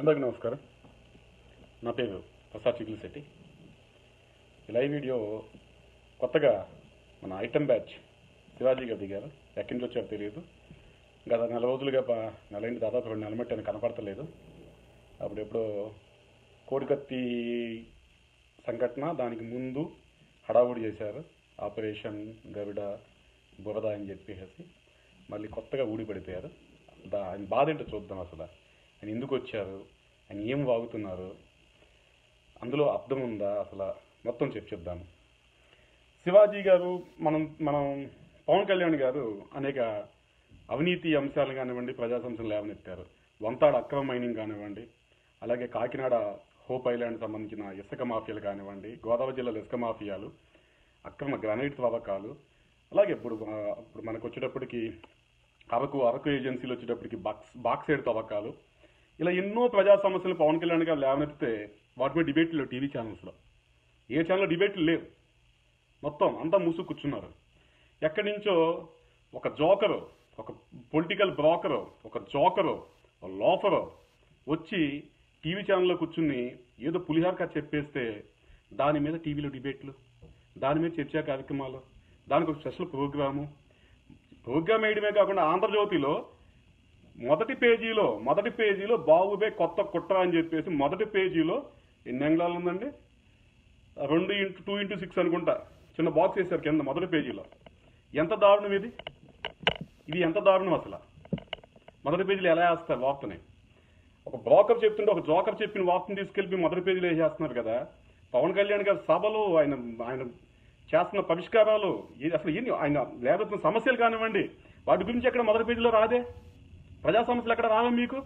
అందరికీ నమస్కారం. నా పేరు ప్రసాద్ చిగులశెట్టి. ఈ లైవ్ వీడియో కొత్తగా మన ఐటమ్ బ్యాచ్ శివాజీ గారు దిగారు. ఎక్కడి నుంచి వచ్చారో తెలియదు. గత నెల రోజులుగా నెలైంది. దాదాపు రెండు నెలల మట్టి కనపడతలేదు. అప్పుడు ఎప్పుడో కోడికత్తి సంఘటన దానికి ముందు హడావుడి చేశారు. ఆపరేషన్ గరుడ బురద అని చెప్పేసి మళ్ళీ కొత్తగా ఊడిపడిపోయారు. దా ఆయన బాధ ఏంటో చూద్దాం అసలు. ఆయన ఎందుకు వచ్చారు? ఆయన ఏం వాగుతున్నారు? అందులో అర్థం ఉందా? అసలు మొత్తం చెప్పి చెప్దాము శివాజీ గారు మనం మనం పవన్ కళ్యాణ్ గారు అనేక అవినీతి అంశాలు కానివ్వండి ప్రజా సంస్థలు లేవనెత్తారు. వంతాడ అక్రమ మైనింగ్ కానివ్వండి అలాగే కాకినాడ హోప్ ఐలాండ్ సంబంధించిన ఇసుక మాఫియాలు కానివ్వండి గోదావరి జిల్లాలో ఇసుక మాఫియాలు అక్రమ గ్రానైట్ తవ్వకాలు అలాగే ఇప్పుడు ఇప్పుడు మనకు వచ్చేటప్పటికి అరకు అరకు ఏజెన్సీలు వచ్చేటప్పటికి బాక్స్ బాక్సైడ్ తవ్వకాలు ఇలా ఎన్నో ప్రజా సమస్యలు పవన్ కళ్యాణ్ గారు లేవనెత్తితే వాటి మీద డిబేట్లు లేవు టీవీ ఛానల్స్లో ఏ ఛానల్ డిబేట్లు లేవు. మొత్తం అంతా మూసు కూర్చున్నారు. ఎక్కడి నుంచో ఒక జోకరు ఒక పొలిటికల్ బ్రోకరు ఒక జోకరు ఒక లోఫరు వచ్చి టీవీ ఛానల్లో కూర్చుని ఏదో పులిహార్క చెప్పేస్తే దాని మీద టీవీలో డిబేట్లు దాని మీద చర్చా కార్యక్రమాలు దానికి ఒక స్పెషల్ ప్రోగ్రాము ప్రోగ్రామ్ వేయడమే కాకుండా ఆంధ్రజ్యోతిలో మొదటి పేజీలో మొదటి పేజీలో బాబుబే కొత్త కుట్ర అని చెప్పేసి మొదటి పేజీలో ఎన్ని అంగుళాలు ఉందండి? రెండు ఇంటూ టూ ఇంటూ సిక్స్ అనుకుంటా. చిన్న బాక్స్ వేశారు కింద మొదటి పేజీలో. ఎంత దారుణం ఇది? ఇది ఎంత దారుణం అసలు? మొదటి పేజీలో ఎలా వేస్తారు వార్తని ఒక బ్రోకర్ చెప్తుంటే ఒక జోకర్ చెప్పిన వార్తను తీసుకెళ్ళి మొదటి పేజీలో వేసేస్తున్నారు కదా. పవన్ కళ్యాణ్ గారి సభలు ఆయన ఆయన చేస్తున్న పరిష్కారాలు అసలు ఎన్ని ఆయన లేకపోతున్న సమస్యలు కానివ్వండి. వాటి గురించి ఎక్కడ మొదటి పేజీలో రాదే? ప్రజా సమస్యలు ఎక్కడ రావు మీకు?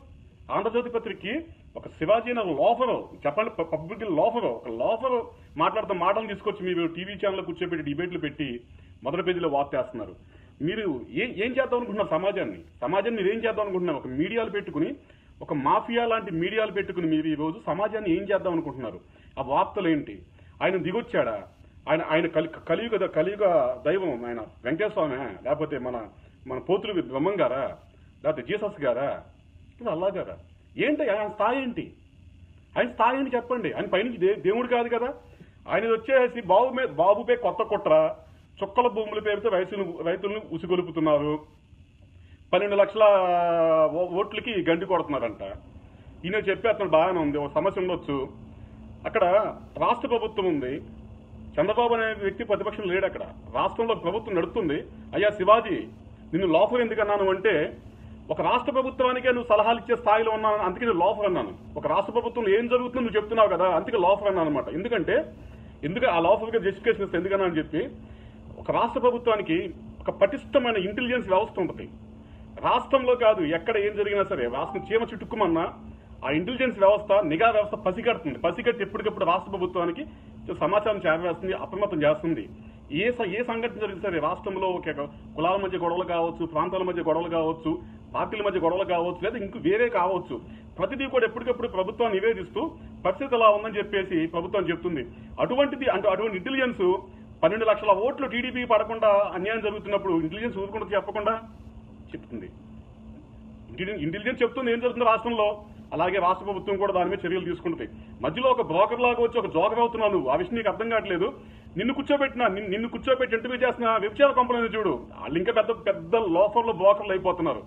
ఆంధ్రజ్యోతి పత్రికకి ఒక శివాజీ అనే లోఫరు చెప్పండి ప- పబ్లిక్ లోఫరు ఒక లోఫరు మాట్లాడుతూ మాటలు తీసుకొచ్చి మీరు టీవీ ఛానల్ కూర్చోబెట్టి డిబేట్లు పెట్టి మొదటి పేజీలో వార్త వేస్తున్నారు. మీరు ఏం ఏం చేద్దాం అనుకుంటున్నారు సమాజాన్ని? సమాజాన్ని మీరు ఏం చేద్దాం అనుకుంటున్నారు? ఒక మీడియాలు పెట్టుకుని ఒక మాఫియా లాంటి మీడియాలు పెట్టుకుని మీరు ఈరోజు సమాజాన్ని ఏం చేద్దాం అనుకుంటున్నారు? ఆ వార్తలు ఏంటి? ఆయన దిగొచ్చాడా? ఆయన ఆయన కలి కలియుగ కలియుగ దైవం ఆయన వెంకటేశ్వరమే లేకపోతే మన మన పోతులు బ్రహ్మం గారా లేకపోతే జీసస్ గారా? ఇది అల్లా గారా? ఏంటి ఆయన స్థాయి ఏంటి? ఆయన స్థాయి ఏంటి చెప్పండి. ఆయన పైనుంచి దే- దేవుడు కాదు కదా. ఆయన వచ్చేసి బాబు మీద బాబుపై కొత్త కుట్ర. చుక్కల భూముల పేరుతో రైతులు రైతులను ఉసిగొలుపుతున్నారు. పన్నెండు లక్షల ఓట్లకి గండి కొడుతున్నారంట. ఈయన చెప్పేస్తున్నాడు బాగానే ఉంది. ఒక సమస్య ఉండొచ్చు. అక్కడ రాష్ట్ర ప్రభుత్వం ఉంది. చంద్రబాబు అనే వ్యక్తి ప్రతిపక్షం లేడు అక్కడ. రాష్ట్రంలో ప్రభుత్వం నడుస్తుంది అయ్యా శివాజీ నిన్ను లోఫర్ ఎందుకన్నాను అంటే ఒక రాష్ట్ర ప్రభుత్వానికే నువ్వు సలహాలు ఇచ్చే స్థాయిలో ఉన్నాను అందుకే నేను లోఫర్ అన్నాను ఒక రాష్ట్ర ప్రభుత్వంలో ఏం జరుగుతుందో నువ్వు చెప్తున్నావు కదా అందుకే లోఫర్ అన్నాను అనమాట ఎందుకంటే ఎందుకు ఆ లోఫర్గా జస్టిఫికేషన్ ఇస్తే ఎందుకన్నా అని చెప్పి ఒక రాష్ట్ర ప్రభుత్వానికి ఒక పటిష్టమైన ఇంటెలిజెన్స్ వ్యవస్థ ఉంటుంది. రాష్ట్రంలో కాదు ఎక్కడ ఏం జరిగినా సరే రాష్ట్రం చీమ చుట్టుకుమన్నా ఆ ఇంటెలిజెన్స్ వ్యవస్థ నిఘా వ్యవస్థ పసిగడుతుంది. పసిగట్టి ఎప్పటికప్పుడు రాష్ట్ర ప్రభుత్వానికి సమాచారం చేరవేస్తుంది అప్రమత్తం చేస్తుంది. ఏ ఏ సంఘటన జరిగింది సరే రాష్ట్రంలో ఒక కులాల మధ్య గొడవలు కావచ్చు ప్రాంతాల మధ్య గొడవలు కావచ్చు పార్టీల మధ్య గొడవలు కావచ్చు లేదా ఇంక వేరే కావచ్చు ప్రతిదీ కూడా ఎప్పటికప్పుడు ప్రభుత్వం నివేదిస్తూ పరిస్థితి ఎలా ఉందని చెప్పేసి ప్రభుత్వం చెప్తుంది. అటువంటిది అంటే అటువంటి ఇంటెలిజెన్స్ పన్నెండు లక్షల ఓట్లు టీడీపీ పడకుండా అన్యాయం జరుగుతున్నప్పుడు ఇంటెలిజెన్స్ ఊరుకుండా చెప్పకుండా చెప్తుంది. ఇంటెలిజెన్స్ చెప్తుంది ఏం జరుగుతుంది రాష్ట్రంలో? అలాగే రాష్ట్ర ప్రభుత్వం కూడా దాని మీద చర్యలు తీసుకుంటుంది మధ్యలో ఒక బ్రోకర్ లాగా వచ్చి ఒక జోకర్ అవుతున్నావు నువ్వు. ఆ విషయం నీకు అర్థం కావట్లేదు. నిన్ను కూర్చోబెట్టిన నిన్ను- కూర్చోబెట్టి ఇంటర్వ్యూ చేసిన వ్యభిచార కంపెనీ చూడు. వాళ్ళు ఇంకా పెద్ద పెద్ద లోఫర్లు బ్రోకర్లు అయిపోతున్నారు.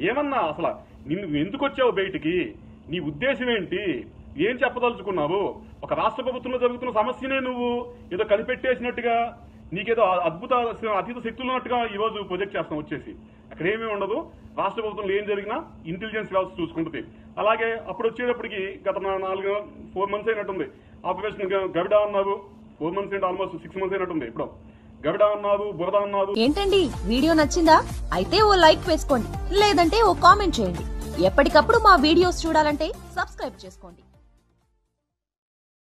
ఏమన్నా అసలు నిన్ను ఎందుకు వచ్చావు బయటికి? నీ ఉద్దేశం ఏంటి? ఏం చెప్పదలుచుకున్నావు? ఒక రాష్ట్ర ప్రభుత్వంలో జరుగుతున్న సమస్యనే నువ్వు. ఏదో కనిపెట్టేసినట్టుగా నీకేదో అద్భుత అతీత శక్తులు ఉన్నట్టుగా ఈ రోజు ప్రొజెక్ట్ చేస్తాం వచ్చేసి. అక్కడ ఏమీ ఉండదు. రాష్ట్ర ప్రభుత్వంలో ఏం జరిగినా ఇంటెలిజెన్స్ వ్యవస్థ చూసుకుంటుంది అలాగే అప్పుడు వచ్చేటప్పటికి గత నాలుగు ఫోర్ మంత్స్ అయినట్టుంది. ఆపరేషన్ గవిడ అన్నారు ఫోర్ మంత్స్ అంటే ఆల్మోస్ట్ సిక్స్ మంత్స్ అయినట్టుంది ఇప్పుడు. గవిడ అన్నారు బురద అన్నారు ఏంటండి? వీడియో నచ్చిందా? అయితే ఓ లైక్ వేసుకోండి. లేదంటే ఓ కామెంట్ చేయండి. ఎప్పటికప్పుడు మా వీడియోస్ చూడాలంటే సబ్స్క్రైబ్ చేసుకోండి.